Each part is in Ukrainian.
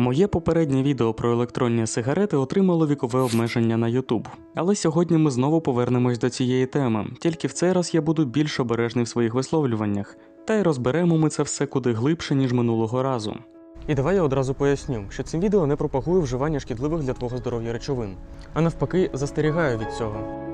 Моє попереднє відео про електронні сигарети отримало вікове обмеження на YouTube. Але сьогодні ми знову повернемось до цієї теми, тільки в цей раз я буду більш обережний в своїх висловлюваннях, та й розберемо ми це все куди глибше, ніж минулого разу. І давай я одразу поясню, що цим відео не пропагую вживання шкідливих для твого здоров'я речовин, а навпаки, застерігаю від цього.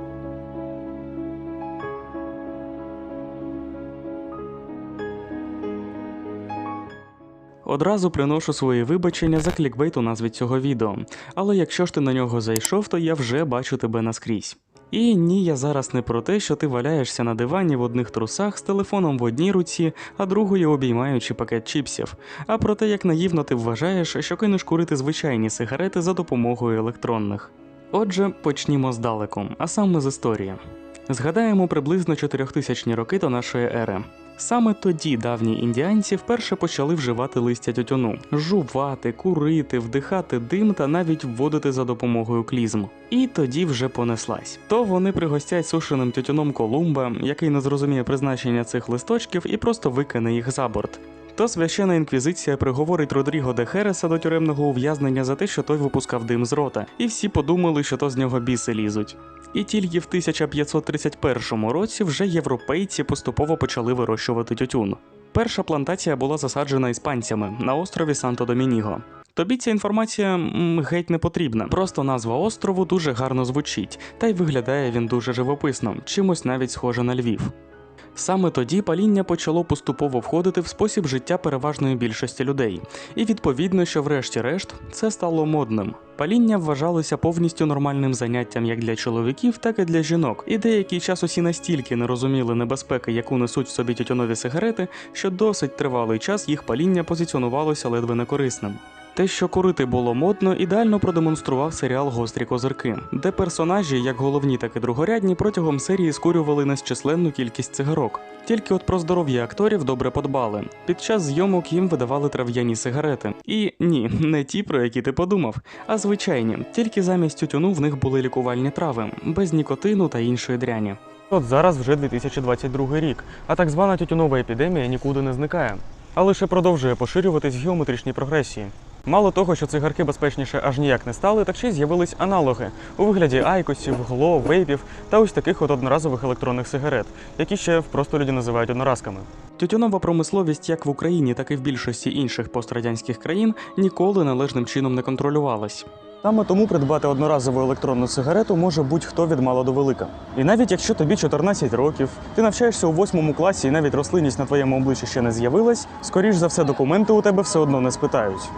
Одразу приношу свої вибачення за клікбейт у назві цього відео, але якщо ж ти на нього зайшов, то я вже бачу тебе наскрізь. І ні, я зараз не про те, що ти валяєшся на дивані в одних трусах з телефоном в одній руці, а другою обіймаючи пакет чіпсів, а про те, як наївно ти вважаєш, що кинеш курити звичайні сигарети за допомогою електронних. Отже, почнімо здалеку, а саме з історії. Згадаємо приблизно 4000 роки до нашої ери. Саме тоді давні індіанці вперше почали вживати листя тютюну, жувати, курити, вдихати дим та навіть вводити за допомогою клізм. І тоді вже понеслась. То вони пригостять сушеним тютюном Колумба, який не зрозуміє призначення цих листочків і просто викине їх за борт. То священа інквізиція приговорить Родріго де Хереса до тюремного ув'язнення за те, що той випускав дим з рота, і всі подумали, що то з нього біси лізуть. І тільки в 1531 році вже європейці поступово почали вирощувати тютюн. Перша плантація була засаджена іспанцями на острові Санто-Домініго. Тобі ця інформація геть не потрібна. Просто назва острову дуже гарно звучить, та й виглядає він дуже живописно, чимось навіть схоже на Львів. Саме тоді паління почало поступово входити в спосіб життя переважної більшості людей, і відповідно, що врешті-решт це стало модним. Паління вважалося повністю нормальним заняттям як для чоловіків, так і для жінок, і деякий час усі настільки не розуміли небезпеки, яку несуть в собі тютюнові сигарети, що досить тривалий час їх паління позиціонувалося ледве некорисним. Те, що курити було модно, ідеально продемонстрував серіал Гострі козирки, де персонажі, як головні, так і другорядні, протягом серії скурювали незчисленну кількість цигарок. Тільки от про здоров'я акторів добре подбали. Під час зйомок їм видавали трав'яні сигарети. І ні, не ті, про які ти подумав, а звичайні, тільки замість тютюну в них були лікувальні трави, без нікотину та іншої дряні. От зараз вже 2022 рік, а так звана тютюнова епідемія нікуди не зникає, а лише продовжує поширюватись в геометричній прогресії. Мало того, що цигарки безпечніше аж ніяк не стали, так ще й з'явились аналоги у вигляді айкосів, гло, вейпів та ось таких от одноразових електронних сигарет, які ще просто люди називають одноразками. Тютюнова промисловість як в Україні, так і в більшості інших пострадянських країн ніколи належним чином не контролювалась. Саме тому придбати одноразову електронну сигарету може будь-хто від мала до велика. І навіть якщо тобі 14 років, ти навчаєшся у восьмому класі і навіть рослинність на твоєму обличчі ще не з'явилась, скоріш за все документи у тебе все одно не спитають.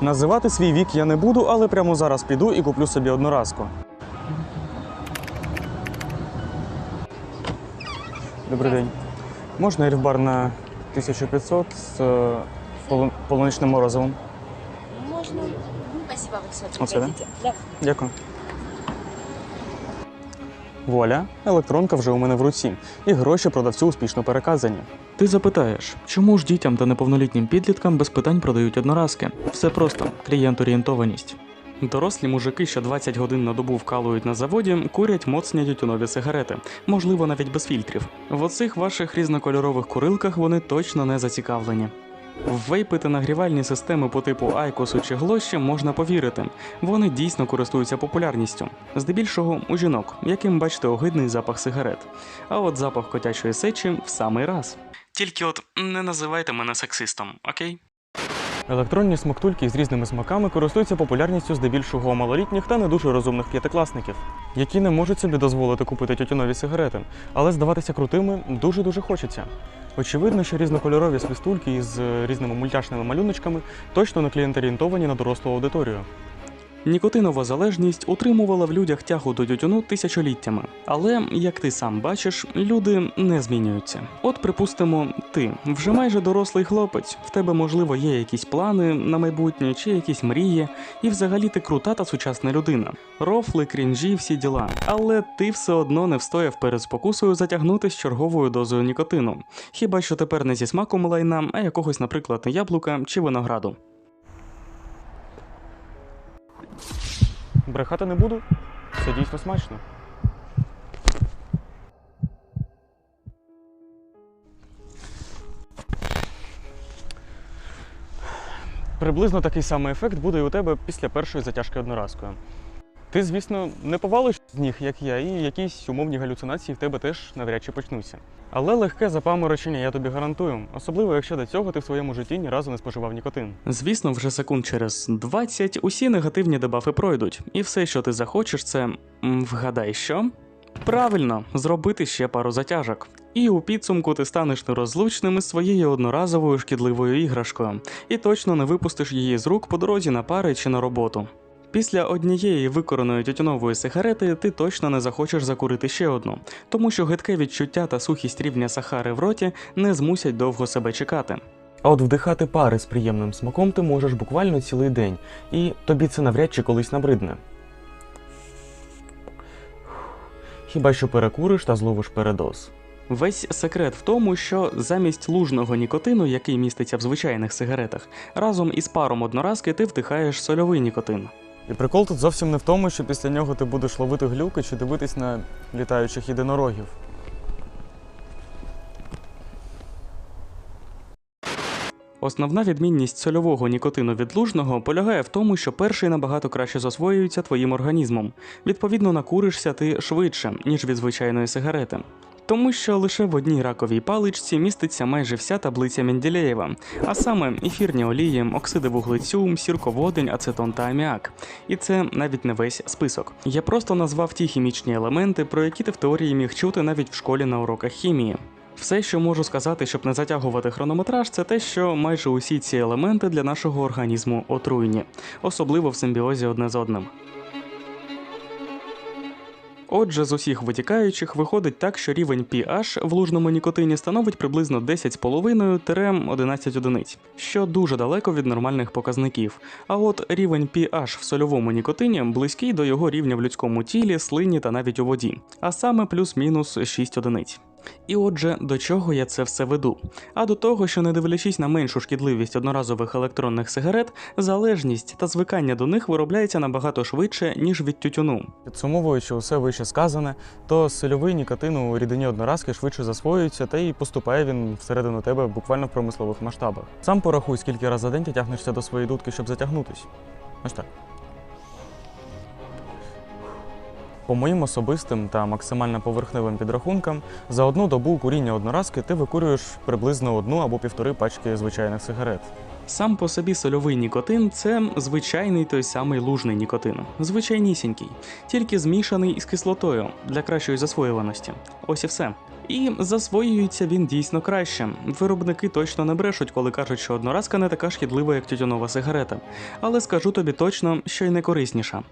Називати свій вік я не буду, але прямо зараз піду і куплю собі одноразку. Добрий день. Можна ельфбар на 1500 з е, полу- полуничним морозивом? Можно. Ну, Спасибо? Да. Дякую. Вуаля, електронка вже у мене в руці, і гроші продавцю успішно переказані. Ти запитаєш, чому ж дітям та неповнолітнім підліткам без питань продають одноразки? Все просто клієнт-орієнтованість. Дорослі мужики, що 20 годин на добу вкалують на заводі, курять моцні тютюнові сигарети, можливо, навіть без фільтрів. В оцих ваших різнокольорових курилках вони точно не зацікавлені. В вейпи та нагрівальні системи по типу Айкосу чи Глощі можна повірити. Вони дійсно користуються популярністю, здебільшого у жінок, яким бачите огидний запах сигарет. А от запах котячої сечі в самий раз. Тільки от не називайте мене сексистом, окей? Електронні смоктульки з різними смаками користуються популярністю здебільшого малолітніх та не дуже розумних п'ятикласників, які не можуть собі дозволити купити тютюнові сигарети, але здаватися крутими дуже-дуже хочеться. Очевидно, що різнокольорові свистульки із е, різними мультяшними малюночками точно не клієнт-орієнтовані на дорослу аудиторію. Нікотинова залежність утримувала в людях тягу до тютюну тисячоліттями. Але, як ти сам бачиш, люди не змінюються. От, припустимо, ти вже майже дорослий хлопець, в тебе, можливо, є якісь плани на майбутнє чи якісь мрії, і взагалі ти крута та сучасна людина. Рофли, крінжі, всі діла. Але ти все одно не встояв перед спокусою затягнути черговою дозою нікотину. Хіба що тепер не зі смаком лайна, а якогось, наприклад, яблука чи винограду. брехати не буду. Це дійсно смачно. Приблизно такий самий ефект буде і у тебе після першої затяжки одноразкою. Ти, звісно, не повалиш з ніг, як я, і якісь умовні галюцинації в тебе теж навряд чи почнуться. Але легке запаморочення я тобі гарантую, особливо якщо до цього ти в своєму житті ні разу не споживав нікотин. Звісно, вже секунд через 20 усі негативні дебафи пройдуть, і все, що ти захочеш, це вгадай що? Правильно, зробити ще пару затяжок. І у підсумку ти станеш нерозлучним із своєю одноразовою шкідливою іграшкою, і точно не випустиш її з рук по дорозі на пари чи на роботу. Після однієї викореної тютюнової сигарети ти точно не захочеш закурити ще одну, тому що гидке відчуття та сухість рівня сахари в роті не змусять довго себе чекати. А от вдихати пари з приємним смаком ти можеш буквально цілий день, і тобі це навряд чи колись набридне. Хіба що перекуриш та зловиш передоз. Весь секрет в тому, що замість лужного нікотину, який міститься в звичайних сигаретах, разом із паром одноразки ти вдихаєш сольовий нікотин. І прикол тут зовсім не в тому, що після нього ти будеш ловити глюки чи дивитись на літаючих єдинорогів. Основна відмінність сольового нікотину від лужного полягає в тому, що перший набагато краще засвоюється твоїм організмом. Відповідно, накуришся ти швидше, ніж від звичайної сигарети. Тому що лише в одній раковій паличці міститься майже вся таблиця Менделєєва, а саме ефірні олії, оксиди вуглецю, сірководень, ацетон та аміак. І це навіть не весь список. Я просто назвав ті хімічні елементи, про які ти в теорії міг чути навіть в школі на уроках хімії. Все, що можу сказати, щоб не затягувати хронометраж, це те, що майже усі ці елементи для нашого організму отруйні, особливо в симбіозі одне з одним. Отже, з усіх витікаючих виходить так, що рівень pH в лужному нікотині становить приблизно 10,5-11 одиниць, що дуже далеко від нормальних показників. А от рівень pH в сольовому нікотині близький до його рівня в людському тілі, слині та навіть у воді, а саме плюс-мінус 6 одиниць. І отже, до чого я це все веду? А до того, що не дивлячись на меншу шкідливість одноразових електронних сигарет, залежність та звикання до них виробляється набагато швидше, ніж від тютюну. Підсумовуючи усе вище сказане, то сольовий нікотин у рідині одноразки швидше засвоюється, та й поступає він всередину тебе буквально в промислових масштабах. Сам порахуй, скільки раз за день ти тягнешся до своєї дудки, щоб затягнутись. Ось так. По моїм особистим та максимально поверхневим підрахункам, за одну добу куріння одноразки ти викурюєш приблизно одну або півтори пачки звичайних сигарет. Сам по собі сольовий нікотин це звичайний той самий лужний нікотин, звичайнісінький, тільки змішаний із кислотою для кращої засвоюваності. Ось і все. І засвоюється він дійсно краще. Виробники точно не брешуть, коли кажуть, що одноразка не така шкідлива, як тютюнова сигарета. Але скажу тобі точно, що й не корисніша.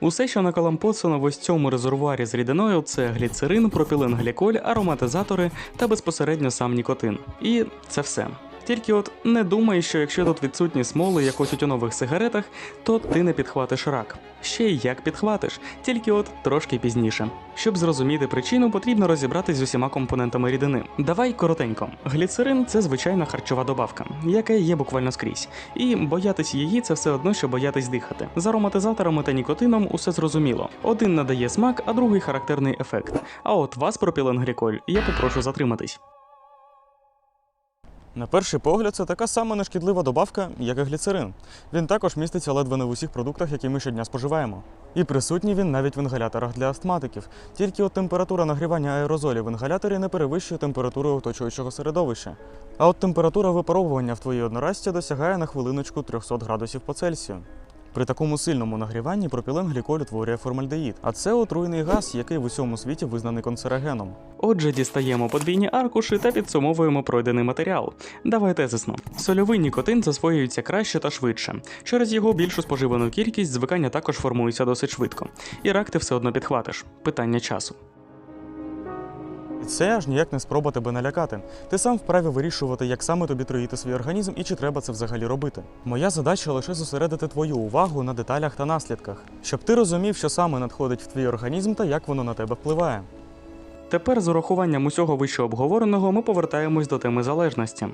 Усе, що накалампоцано в ось цьому резервуарі з рідиною, це гліцерин, пропіленгліколь, ароматизатори та безпосередньо сам нікотин. І це все. Тільки от не думай, що якщо тут відсутні смоли, як у тютюнових сигаретах, то ти не підхватиш рак. Ще й як підхватиш, тільки от трошки пізніше. Щоб зрозуміти причину, потрібно розібратись з усіма компонентами рідини. Давай коротенько. Гліцерин це звичайна харчова добавка, яка є буквально скрізь. І боятись її це все одно, що боятись дихати. З ароматизаторами та нікотином усе зрозуміло. Один надає смак, а другий характерний ефект. А от вас, пропіленгліколь, я попрошу затриматись. На перший погляд, це така сама нешкідлива добавка, як і гліцерин. Він також міститься ледве не в усіх продуктах, які ми щодня споживаємо. І присутній він навіть в інгаляторах для астматиків. Тільки от температура нагрівання аерозолів в інгаляторі не перевищує температуру оточуючого середовища. А от температура випаровування в твоїй одноразці досягає на хвилиночку 300 градусів по Цельсію. При такому сильному нагріванні пропіленгліколь утворює формальдеїд, а це отруйний газ, який в усьому світі визнаний канцерогеном. Отже, дістаємо подвійні аркуші та підсумовуємо пройдений матеріал. Давай тезисно. Сольовий нікотин засвоюється краще та швидше. Через його більшу споживану кількість звикання також формується досить швидко. І рак ти все одно підхватиш. Питання часу. Це аж ніяк не спроба тебе налякати. Ти сам вправі вирішувати, як саме тобі троїти свій організм і чи треба це взагалі робити. Моя задача лише зосередити твою увагу на деталях та наслідках, щоб ти розумів, що саме надходить в твій організм та як воно на тебе впливає. Тепер з урахуванням усього вище обговореного ми повертаємось до теми залежності.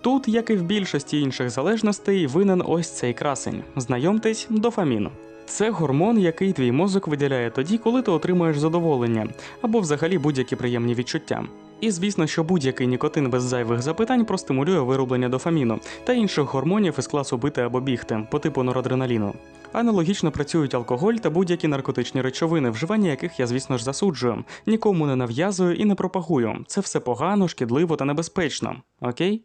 Тут, як і в більшості інших залежностей, винен ось цей красень. Знайомтесь, дофамін. Це гормон, який твій мозок виділяє тоді, коли ти отримуєш задоволення або взагалі будь-які приємні відчуття. І звісно, що будь-який нікотин без зайвих запитань простимулює вироблення дофаміну та інших гормонів із класу бити або бігти по типу норадреналіну. Аналогічно працюють алкоголь та будь-які наркотичні речовини, вживання яких я, звісно ж, засуджую, нікому не нав'язую і не пропагую. Це все погано, шкідливо та небезпечно. Окей?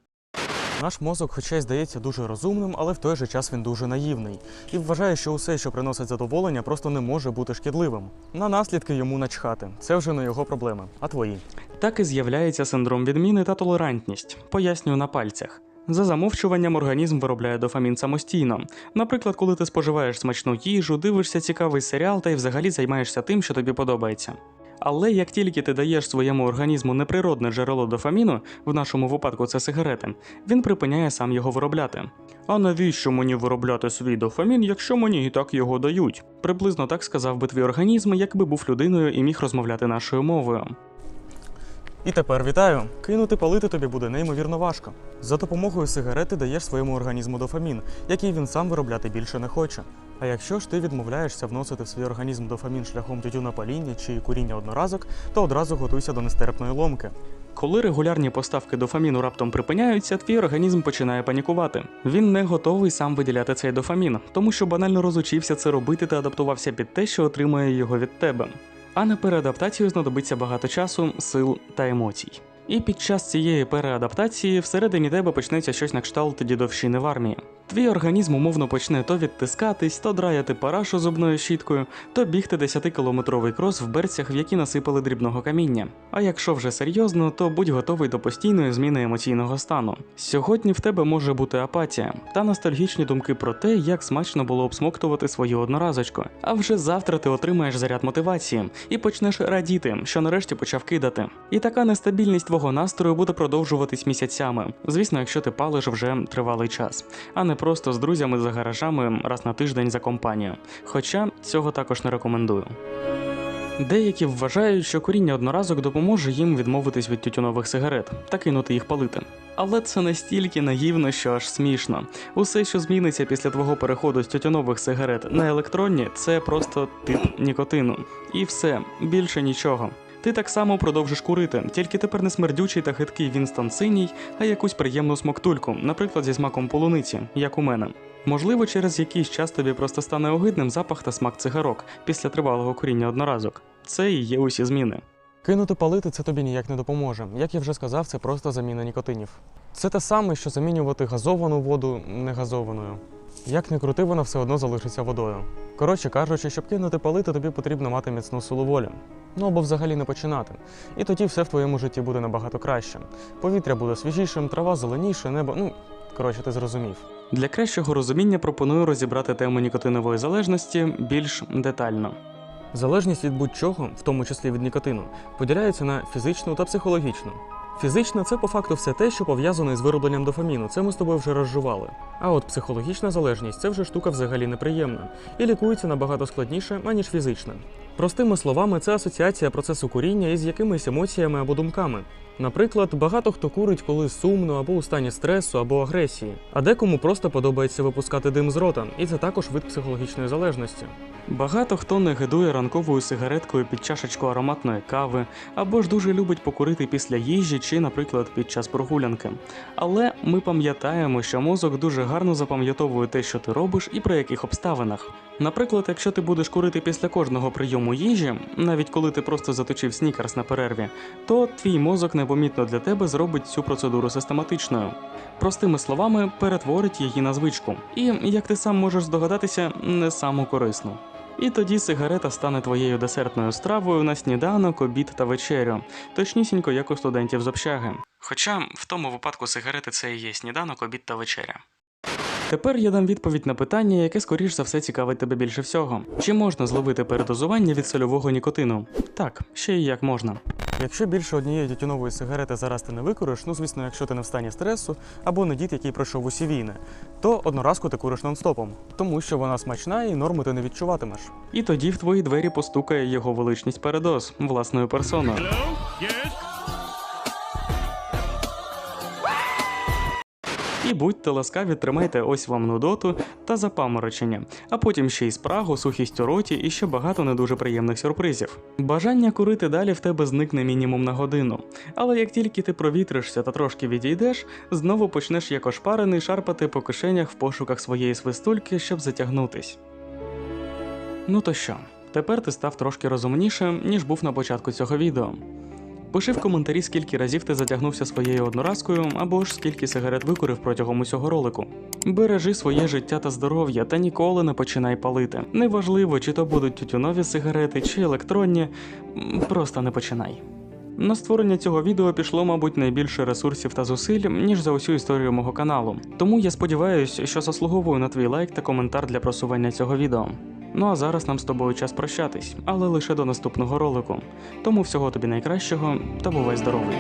Наш мозок, хоча й здається дуже розумним, але в той же час він дуже наївний і вважає, що усе, що приносить задоволення, просто не може бути шкідливим. На наслідки йому начхати. Це вже не його проблеми, а твої. Так і з'являється синдром відміни та толерантність. Пояснюю на пальцях. За замовчуванням організм виробляє дофамін самостійно. Наприклад, коли ти споживаєш смачну їжу, дивишся цікавий серіал та й взагалі займаєшся тим, що тобі подобається. Але як тільки ти даєш своєму організму неприродне джерело дофаміну, в нашому випадку це сигарети, він припиняє сам його виробляти. А навіщо мені виробляти свій дофамін, якщо мені і так його дають? Приблизно так сказав би твій організм, якби був людиною і міг розмовляти нашою мовою. І тепер вітаю! Кинути палити тобі буде неймовірно важко. За допомогою сигарети даєш своєму організму дофамін, який він сам виробляти більше не хоче. А якщо ж ти відмовляєшся вносити в свій організм дофамін шляхом тютюнопаління чи куріння одноразок, то одразу готуйся до нестерпної ломки. Коли регулярні поставки дофаміну раптом припиняються, твій організм починає панікувати. Він не готовий сам виділяти цей дофамін, тому що банально розучився це робити та адаптувався під те, що отримує його від тебе. А на переадаптацію знадобиться багато часу, сил та емоцій. І під час цієї переадаптації всередині тебе почнеться щось на кшталт дідовщини в армії. Твій організм умовно почне то відтискатись, то драяти парашу зубною щіткою, то бігти 10-кілометровий крос в берцях, в які насипали дрібного каміння. А якщо вже серйозно, то будь готовий до постійної зміни емоційного стану. Сьогодні в тебе може бути апатія та ностальгічні думки про те, як смачно було обсмоктувати свою одноразочку. А вже завтра ти отримаєш заряд мотивації і почнеш радіти, що нарешті почав кидати. І така нестабільність твого настрою буде продовжуватись місяцями. Звісно, якщо ти палиш вже тривалий час, а не просто з друзями за гаражами раз на тиждень за компанію. Хоча цього також не рекомендую. Деякі вважають, що куріння одноразок допоможе їм відмовитись від тютюнових сигарет та кинути їх палити. Але це настільки наївно, що аж смішно. Усе, що зміниться після твого переходу з тютюнових сигарет на електронні, це просто тип нікотину. І все, більше нічого. Ти так само продовжиш курити, тільки тепер не смердючий та хиткий Вінстон синій, а якусь приємну смоктульку, наприклад, зі смаком полуниці, як у мене. Можливо, через якийсь час тобі просто стане огидним запах та смак цигарок після тривалого куріння одноразок. Це і є усі зміни. Кинути палити це тобі ніяк не допоможе. Як я вже сказав, це просто заміна нікотинів. Це те саме, що замінювати газовану воду негазованою. Як не крути, вона все одно залишиться водою. Коротше кажучи, щоб кинути палити, тобі потрібно мати міцну силу волі. Ну або взагалі не починати. І тоді все в твоєму житті буде набагато краще. Повітря буде свіжішим, трава зеленіше, небо. Ну, коротше, ти зрозумів. Для кращого розуміння пропоную розібрати тему нікотинової залежності більш детально. Залежність від будь-чого, в тому числі від нікотину, поділяється на фізичну та психологічну. Фізична це по факту все те, що пов'язане з виробленням дофаміну. Це ми з тобою вже розжували. А от психологічна залежність це вже штука взагалі неприємна і лікується набагато складніше, аніж фізична. Простими словами, це асоціація процесу куріння із якимись емоціями або думками. Наприклад, багато хто курить, коли сумно або у стані стресу або агресії, а декому просто подобається випускати дим з рота, і це також вид психологічної залежності. Багато хто не гидує ранковою сигареткою під чашечку ароматної кави, або ж дуже любить покурити після їжі чи, наприклад, під час прогулянки. Але ми пам'ятаємо, що мозок дуже гарно запам'ятовує те, що ти робиш і при яких обставинах. Наприклад, якщо ти будеш курити після кожного прийому їжі, навіть коли ти просто заточив снікерс на перерві, то твій мозок непомітно для тебе зробить цю процедуру систематичною. Простими словами, перетворить її на звичку. І, як ти сам можеш здогадатися, не саму корисну. І тоді сигарета стане твоєю десертною стравою на сніданок, обід та вечерю, точнісінько як у студентів з общаги. Хоча в тому випадку сигарети це і є сніданок, обід та вечеря. Тепер я дам відповідь на питання, яке скоріш за все цікавить тебе більше всього: чи можна зловити передозування від сольового нікотину? Так, ще й як можна. Якщо більше однієї тютюнової сигарети зараз ти не викуриш, ну звісно, якщо ти не в стані стресу або не дід, який пройшов усі війни, то одноразку ти куриш нон-стопом, тому що вона смачна і норми ти не відчуватимеш. І тоді в твої двері постукає його величність передоз власною персоною. І І будьте ласкаві, тримайте ось вам нудоту та запаморочення, а потім ще й спрагу, сухість у роті і ще багато не дуже приємних сюрпризів. Бажання курити далі в тебе зникне мінімум на годину. Але як тільки ти провітришся та трошки відійдеш, знову почнеш як ошпарений шарпати по кишенях в пошуках своєї свистульки, щоб затягнутись. Ну то що, тепер ти став трошки розумнішим, ніж був на початку цього відео. Пиши в коментарі, скільки разів ти затягнувся своєю одноразкою, або ж скільки сигарет викурив протягом усього ролику. Бережи своє життя та здоров'я та ніколи не починай палити. Неважливо, чи то будуть тютюнові сигарети, чи електронні, просто не починай. На створення цього відео пішло, мабуть, найбільше ресурсів та зусиль, ніж за усю історію мого каналу. Тому я сподіваюся, що заслуговую на твій лайк та коментар для просування цього відео. Ну а зараз нам з тобою час прощатись, але лише до наступного ролику. Тому всього тобі найкращого та бувай здоровий.